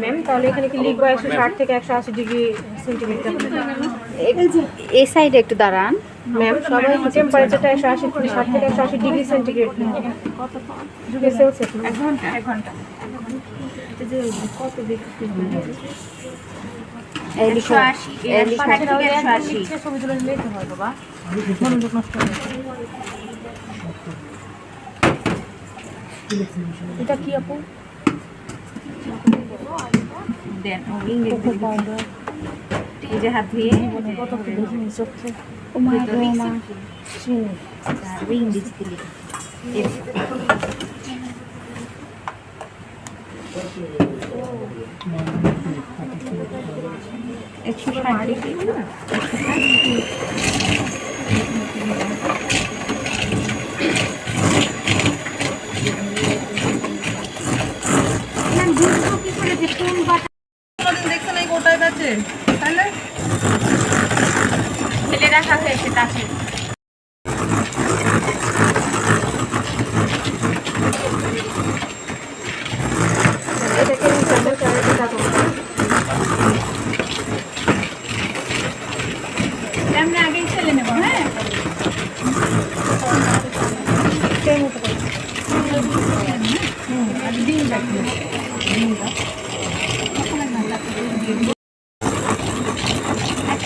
Ma'am তাহলে এখানে কি লিখব একশো ষাট থেকে একশো আশি ডিগ্রি সেন্টিমিটার এই সাইডে একটু দাঁড়ান। ম্যাম সবাই টেম্পারেচারটা একশো আশি ষাট থেকে একশো আশি ডিগ্রি সেন্টিগ্রেড এটা কি আপু? এই যে হাত ধুয়ে কত চোখে ও মা গো মা। আর ইংরেজি দিলে একশো ষাট ডিগ্রি না ফেলে রাখা হয়েছে তাকে এটাকে নিচে আমরা চারিদিকে রাখব। আমরা আগেই ছেলে নেব হ্যাঁ?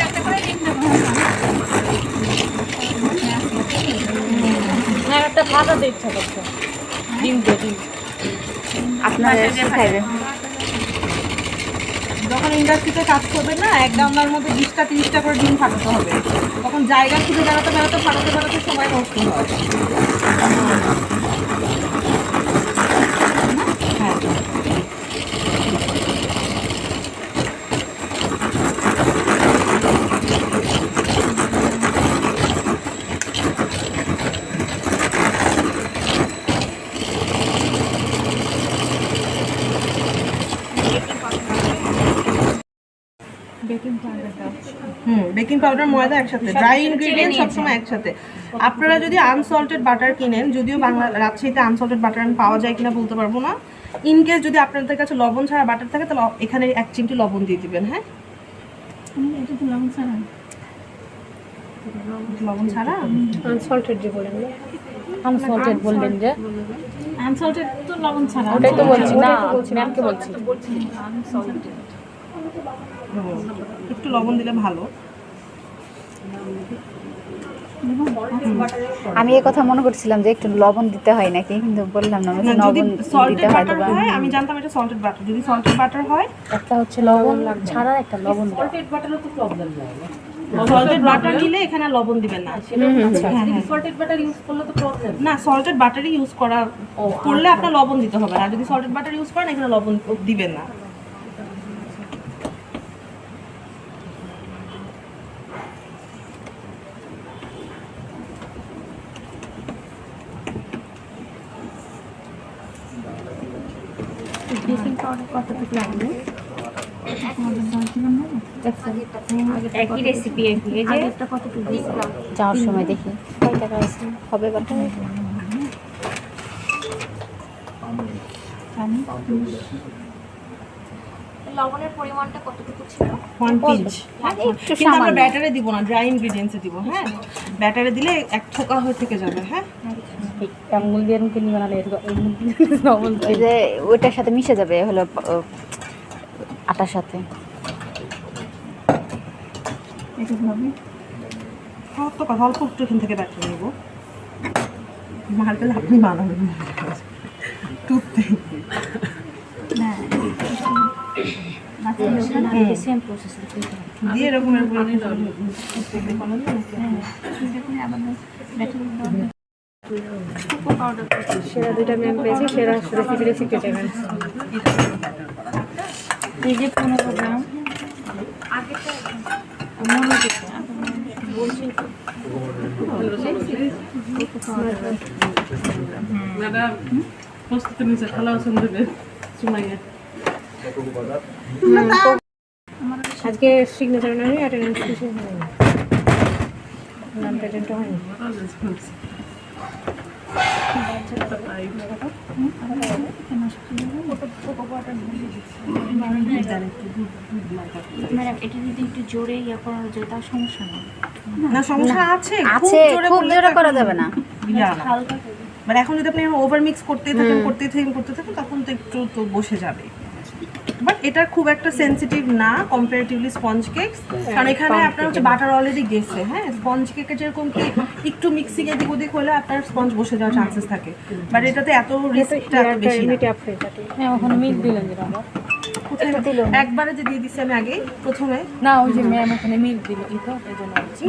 একটা দেবো হ্যাঁ একটা ভাজা ইচ্ছা করছে ডিম দিয়ে ডিম। আপনারা শিখাইবে যখন ইন্ডাস্ট্রিতে কাজ করবে না, এক গামলার মধ্যে বিশটা, তিরিশটা করে ডিম ফাটাতে হবে। তখন জায়গা খুঁজে বেড়াতে বেড়াতে, ফাটাতে বেড়াতে সময় নষ্ট হয়। হ্যাঁ হুম বেকিং পাউডার ময়দা একসাথে ড্রাই ইনগ্রেডিয়েন্ট সবসময় একসাথে। আপনারা যদি আনসল্টেড বাটার কিনেন যদিও বাংলা রাজশাহীতে আনসল্টেড বাটার পাওয়া যায় কিনা বলতে পারব না। ইন কেস যদি আপনাদের কাছে লবণ ছাড়া বাটার থাকে তাহলে এখানে এক চিমটি লবণ দিয়ে দিবেন হ্যাঁ? লবণ ছাড়া। আনসল্টেড যে বলেন আনসল্টেড বললেন যে? আনসল্টেড তো লবণ ছাড়া। ওটাই তো বলছি না ম্যামকে বলছি। একটু লবণ দিলে ভালো। আমি এই কথা মনে করছিলাম যে একটু লবণ দিতে হয় নাকি কিন্তু বললাম না আমি যদি লবণ সল্টেড দিতে হয় তো বাটার হয় আমি জানতাম এটা সল্টেড বাটার যদি সল্টেড বাটার হয় একটা হচ্ছে লবণ ছাড়া একটা লবণ দেওয়া। সল্টেড বাটার নিলে এখানে লবণ দিবেন না। হ্যাঁ, হ্যাঁ। সল্টেড বাটার ইউজ করলে তো প্রবলেম না সল্টেড বাটারই ইউজ করা করলে আপনার লবণ দিতে হবে আর যদি সল্টেড বাটার ইউজ করেন এখানে লবণ দিবেন না বেকিং পাউডার কতটুকু লাগবে একই রেসিপি একই। এই যে যাওয়ার সময় দেখি। কয় টাকা আছে? হবে বাটা লবণের পরিমাণটা কতটুকু ছিল? ওয়ান পিঞ্চ কিন্তু আমরা ব্যাটারে দিব না ড্রাই ইনগ্রেডিয়েন্টসে দিব হ্যাঁ? ব্যাটারে দিলে এক থোকা হয়ে থেকে যাবে হ্যাঁ? আঙ্গুল দিয়ে এরকম বানালে লবণ যে ওইটার সাথে মিশে যাবে হলো আটার সাথে। অত কথা অল্প একটু এখান থেকে ব্যাটারে নেব। মার পেলে আপনি বানাবেন। সেম প্রসেস দিয়ে সেরা দুইটা ম্যাম পেয়েছি সেরা রেসিপিটা শিখতে চাইবেন এই যে পনেরো গ্রাম প্রস্তুতি নিচে খালা দেবে সুমাইয়া আজকে সিগনেচার নয় অ্যাটেন্ডেন্স কিছু হয়নি নাম প্রেজেন্ট হয়নি। ম্যাডাম এটা যদি একটু জোরে ইয়ে করা যায় তার সমস্যা নেই না সমস্যা আছে আছে খুব জোরে করা যাবে না। না। মানে এখন যদি আপনি ওভার মিক্স করতে থাকেন করতে থাকেন করতে থাকেন তখন তো একটু তো বসে যাবে। বাট এটা খুব একটা সেনসিটিভ না কম্পারেটিভলি স্পঞ্জ কেক কারণ এখানে আপনার হচ্ছে বাটার অলরেডি গেছে হ্যাঁ? স্পঞ্জ কেকে যেরকম কি একটু মিক্সিং এদিক ওদিক হলে আপনার স্পঞ্জ বসে যাওয়ার চান্সেস থাকে। বাট এটাতে এত রিস্কটা এত বেশি না। একবারে যে দিয়ে দিচ্ছি আমি আগে প্রথমে। না ওই যে ম্যাম ওখানে মিল্ক দিল। এই তো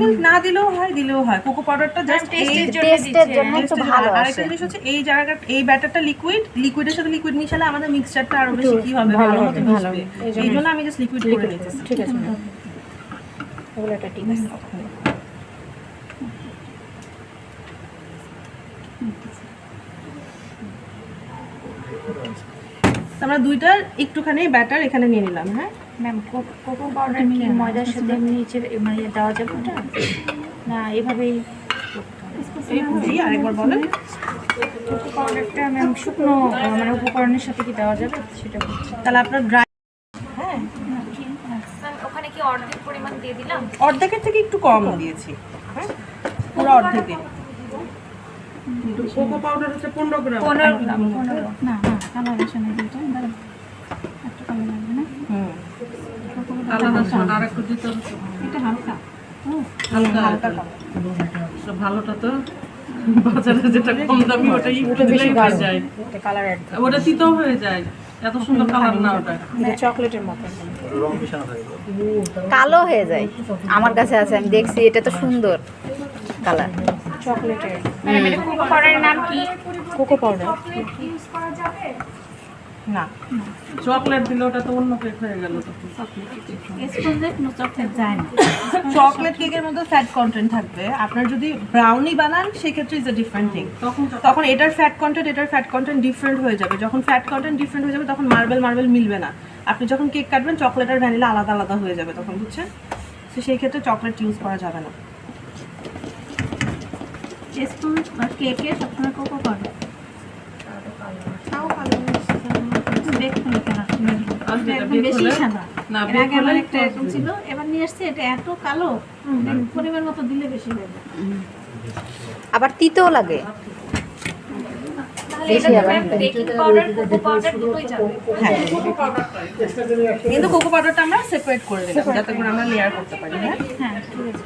মিল্ক না দিলেও হয় দিলেও হয়। কোকো পাউডারটা জাস্ট এই টেস্টের জন্য তো ভালো আরেকটা জিনিস হচ্ছে এই জায়গাটা এই ব্যাটারটা লিকুইড লিকুইডের সাথে লিকুইড মিশালে আমাদের মিক্সচারটা আরও বেশি কি হবে ভালো মতো মিশবে। এই জন্য আমি জাস্ট লিকুইড করে নিতেছি। ঠিক আছে। ওগুলো একটা ঠিক আছে তো আমরা দুইটার একটুখানি ব্যাটার এখানে নিয়ে নিলাম হ্যাঁ? ম্যাম কোকো পাউডার কি ময়দার সাথে নিচে মানে দেওয়া যাবে ওটা? না এভাবেই আরেকবার বলেন। কোকো পাউডারটা ম্যাম শুকনো মানে উপকরণের সাথে কি দেওয়া যাবে সেটা তাহলে আপনার ড্রাই হ্যাঁ। ওখানে কি অর্ধেক পরিমাণ দিয়ে দিলাম? অর্ধেকের থেকে একটু কম দিয়েছি হ্যাঁ? পুরো অর্ধেকে কোকো পাউডার হচ্ছে পনেরো গ্রাম। পনেরো গ্রাম। পনেরো না কালার আসে না দুইটা দাঁড়ান একটা কালার লাগবে না? হুম। এটা হালকা। হালকা ভালোটা তো বাজারে যেটা কম দামি ওটা একটু দিলেই হয়ে যায়। কালার ওটা তিতো হয়ে যায়। এত সুন্দর কালার না ওটা চকলেটের মতো। কালো হয়ে যায়। আমার কাছে আছে আমি দেখছি এটা তো সুন্দর কালার চকলেটের। কোকো পাউডারের নাম কি? কোকো পাউডার না। চকলেট দিলে ওটা তো অন্য কেক হয়ে গেল চকলেট কেকের মধ্যে ফ্যাট কন্টেন্ট থাকবে। আপনার যদি ব্রাউনি বানান সেক্ষেত্রে ইজ এ ডিফারেন্ট থিং তখন তখন এটার ফ্যাট কন্টেন্ট এটার ফ্যাট কন্টেন্ট ডিফারেন্ট হয়ে যাবে। যখন ফ্যাট কন্টেন্ট ডিফারেন্ট হয়ে যাবে তখন মার্বেল মার্বেল মিলবে না। আপনি যখন কেক কাটবেন চকলেট আর ভ্যানিলা আলাদা আলাদা হয়ে যাবে তখন বুঝছেন? তো সেই ক্ষেত্রে চকলেট ইউজ করা যাবে না। আর কেকে সবসময় কোকো পাউডার দেখুন কেন আর যেটা এখন বেক বেশি হলে সাদা না একটা এরকম ছিল এবার নিয়ে আসছে এটা এত কালো পরিমাণ মতো দিলে বেশি হয়ে যায়। আবার তিতেও লাগে। বেশি আবার বেকিং পাউডার কোকো পাউডার দুটোই যাবে। হ্যাঁ। কিন্তু কোকো পাউডারটা আমরা সেপারেট করে দিলাম যাতে করে আমরা লেয়ার করতে পারি হ্যাঁ? হ্যাঁ ঠিক আছে।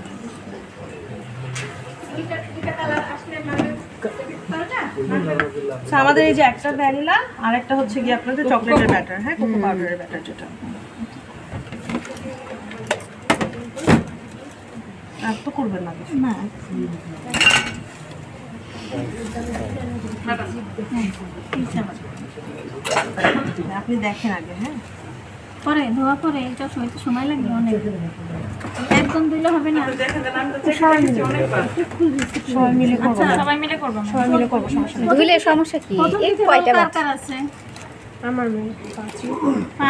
আমাদের এই যে একটা ভ্যানিলা আর একটা হচ্ছে কি আপনাদের চকলেটের ব্যাটার হ্যাঁ কোকো পাউডারের ব্যাটার যেটা। আর তো করবেন না। না। আপনি দেখেন আগে হ্যাঁ। পরে ধোয়া পরে এটা সময় তো সময় লাগবে অনেক। একদম দিলে হবে না। সবাই মিলে। করব আচ্ছা সবাই মিলে করব না? সবাই মিলে করব সমস্যা নেই। সমস্যা কি? কয়টা কার আছে? আমার মেয়ে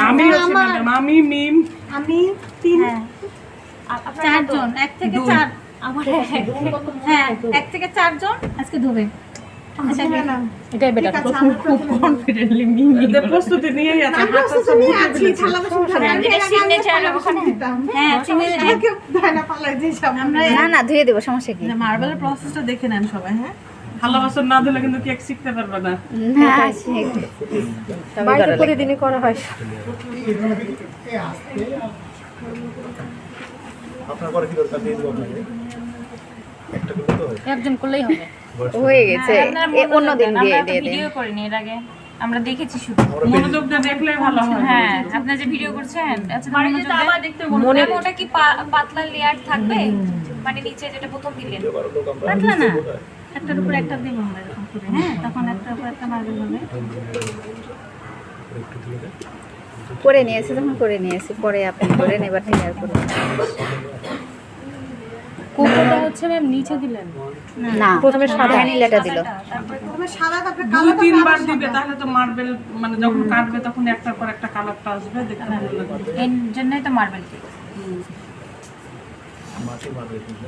আমি ম্যাডাম আমি মিম। আমি তিন চারজন এক থেকে চার আমার হ্যাঁ এক থেকে চারজন আজকে ধোবে। এটাই বেটার খুব কনফিডেন্টলি মিমি এদের প্রস্তুতি নিয়েই আছে যেটা সিগনেচার ওখানে। হ্যাঁ চিনি না না ধুয়ে দেবো সমস্যা কি? মার্বেলের প্রসেসটা দেখে নেন সবাই হ্যাঁ। না দিলে কিন্তু কেক শিখতে পারবে না। না করা প্রতিদিনই করা হয়। আপনার পরে কি দরকার? দিয়ে দেবো আপনাকে। একটা করলে তো হয়। একজন করলেই হবে। হয়ে গেছে। আপনারা এ অন্য দিন দিয়ে দিয়ে দিন। ভিডিও করিনি এর আগে। আমরা দেখেছি শুধু। মনোযোগ দিয়ে দেখলে ভালো হয়। হ্যাঁ আপনারা যে ভিডিও করছেন আচ্ছা মনোযোগ দেন। মনে ওটা কি পাতলা লেয়ার থাকবে? মানে নিচে যেটা প্রথম দিলেন। পাতলা না। একটার উপর একটা দিব আমরা এরকম করে। হ্যাঁ তখন একটার উপর একটা মার্বেল হবে। একটু তুলে দেন। করে নিয়েছি যখন করে নিয়েছি পরে আপনি করেন এবার ক্লিয়ার করুন। কোকোটা হচ্ছে ম্যাম নিচে দিলেন। না। প্রথমে সাদা। ভ্যানিলাটা দিল। দুই তিনবার দিবে তাহলে তো মার্বেল মানে যখন কাটবে তখন একটার পর একটা কালারটা আসবে দেখতে ভালো লাগবে। এর জন্যই তো মার্বেল কেক মারবে কিন্তু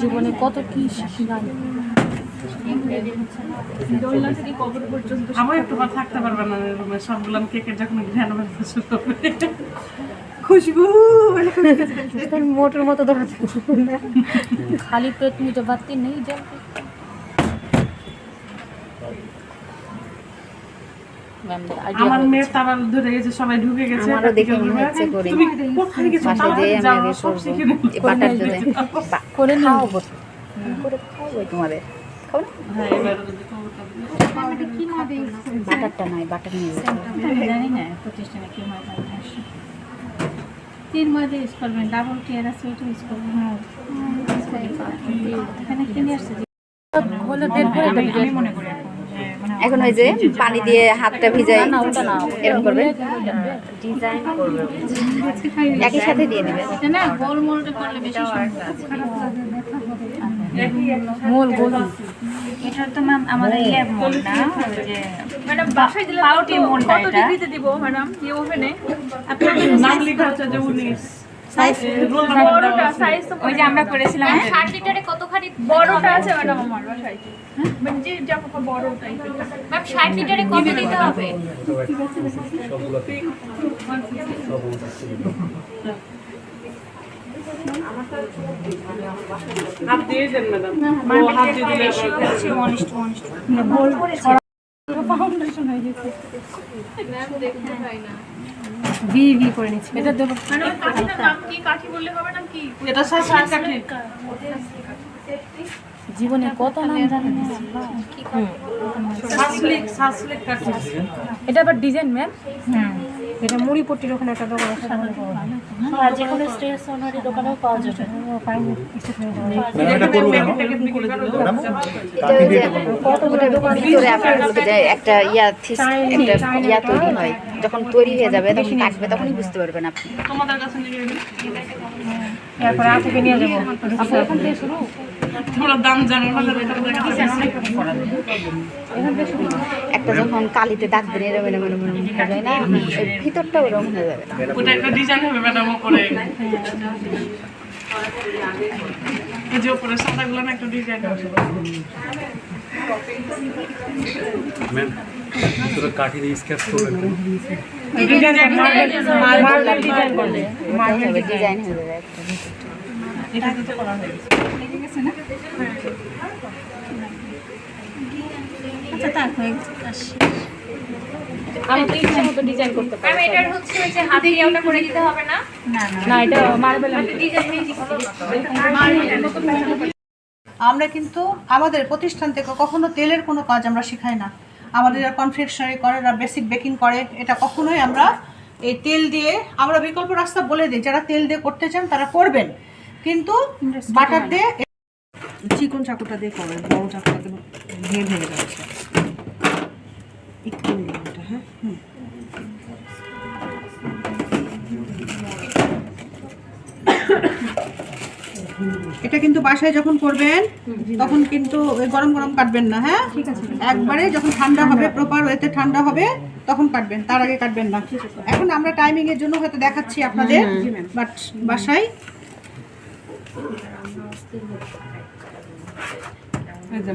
জীবনে কত কি শিখলাম। আমার একটু থাকতে পারবে না রুমে সবগুলো কেকের যখন শুরু হবে। খুশবু মোটর মতো দৌড়াতে খালি পেট মুझे বাতি নেই জল আমার মেয়ের তারা ধরে গেছে সবাই ঢুকে গেছে। আমারও দেখে হচ্ছে করি। তুমি কোথায় গেছো? বাসায় তাড়াতাড়ি আমি আগে সব শিখে নেব। বাটার যদি করে খাওয়াবো করে খাওয়াবো তোমাদের। খাও না? হ্যাঁ, এবার যদি খবরটা দিই। বাটারটা নয় বাটার নিয়ে জানি না প্রতিষ্ঠানে কি তিন ময়দা ইউজ করবেন ডাবল টিয়ার আছে ওইটা ইউজ করবেন। হ্যাঁ এখানে কিনে আসছে। মনে এখন যে ওই যে পানি দিয়ে হাতটা ভিজাই এরকম করবে? একই সাথে দিয়ে নেবে এটা না গোল মোলটা করলে বেশি মোল গোল। এটা তো ম্যাম আমাদের ইয়ে মোল না ওই যে ম্যাডাম বাসায় দিলে পাউটি দিব ম্যাডাম এই ওভেনে নাম লেখা আছে যে উনিশ রোল বড়টা সাইজ তো ওই যে আমরা করেছিলাম। ষাট লিটারে কতখানি বড়টা আছে ম্যাডাম আমার বাসায়। মানে যে জামা বড় টাইপের ম্যাম ষাট লিটারে কত দিতে হবে? হাত দিয়ে দেন ম্যাডাম ও হাত দিয়ে দিলে আবার ভি ভি করে নিচ্ছি। এটা দেবো। কি কাঠি বললে হবে না কি? এটা সাত কাঠি। জীবনে কত নাম জানি না। এটা আবার ডিজাইন ম্যাম এটা মুড়ি পট্টির ওখানে একটা দোকান আছে যে কোনো স্টেশনারি দোকানেও পাওয়া যাবে। একটা ইয়া একটা ইয়া তৈরি হয়। যখন তৈরি হয়ে যাবে তখন কাটবে তখনই বুঝতে পারবেন আপনি। তোমাদের কাছে নিয়ে তারপরে আপুকে নিয়ে যাব। তোমরা দাম জানো না। জানো তোমাদের কাছে একটা যখন কালিতে দাগ দিলে এরম এরম এরম এরম হয়ে যায় না ভিতরটা ওরকম হয়ে যাবে ওটা একটা ডিজাইন হবে ম্যাডাম উপরে এই যে উপরে সাদাগুলো না একটা ডিজাইন হবে। ম্যাম তোরা কাঠি দিয়ে স্কেচ করবেন ডিজাইন মার্বেল ডিজাইন করলে ডিজাইন হয়ে যাবে। একটা এটা দিতে করা হয়েছে আচ্ছা তার হয়ে গেছে। আমি তো মতো ডিজাইন করতে পারি। এটার হচ্ছে যে হাতে দিয়ে করে দিতে হবে না? না না। না এটা মার্বেল ডিজাইন আমরা কিন্তু আমাদের প্রতিষ্ঠান থেকে কখনো তেলের কোনো কাজ আমরা শেখাই না। আমাদের যারা কনফেকশনারি করে যারা বেসিক বেকিং করে এটা কখনোই আমরা এই তেল দিয়ে আমরা বিকল্প রাস্তা বলে দিই। যারা তেল দিয়ে করতে চান তারা করবেন। কিন্তু বাটার দিয়ে চিকন চাকুটা দিয়ে করবেন বড় চাকুটা দিয়ে ভেঙে ভেঙে যাচ্ছে একটু হ্যাঁ? হুম। এটা কিন্তু বাসায় যখন করবেন তখন কিন্তু গরম গরম কাটবেন না হ্যাঁ? ঠিক আছে একবারে যখন ঠান্ডা হবে প্রপার ওয়েতে ঠান্ডা হবে তখন কাটবেন তার আগে কাটবেন না। এখন আমরা টাইমিং এর জন্য হয়তো দেখাচ্ছি আপনাদের বাট বাসায় এই যে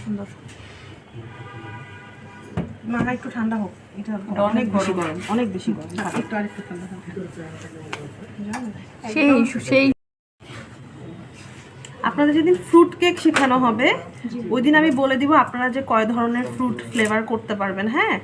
সুন্দর একটু ঠান্ডা হোক এটা অনেক বেশি গরম অনেক বেশি গরম একটু আরেকটু ঠান্ডা হোক সেই সেই আপনাদের যেদিন ফ্রুট কেক শেখানো হবে ওই দিন আমি বলে দিব আপনারা যে কয় ধরনের ফ্রুট ফ্লেভার করতে পারবেন হ্যাঁ?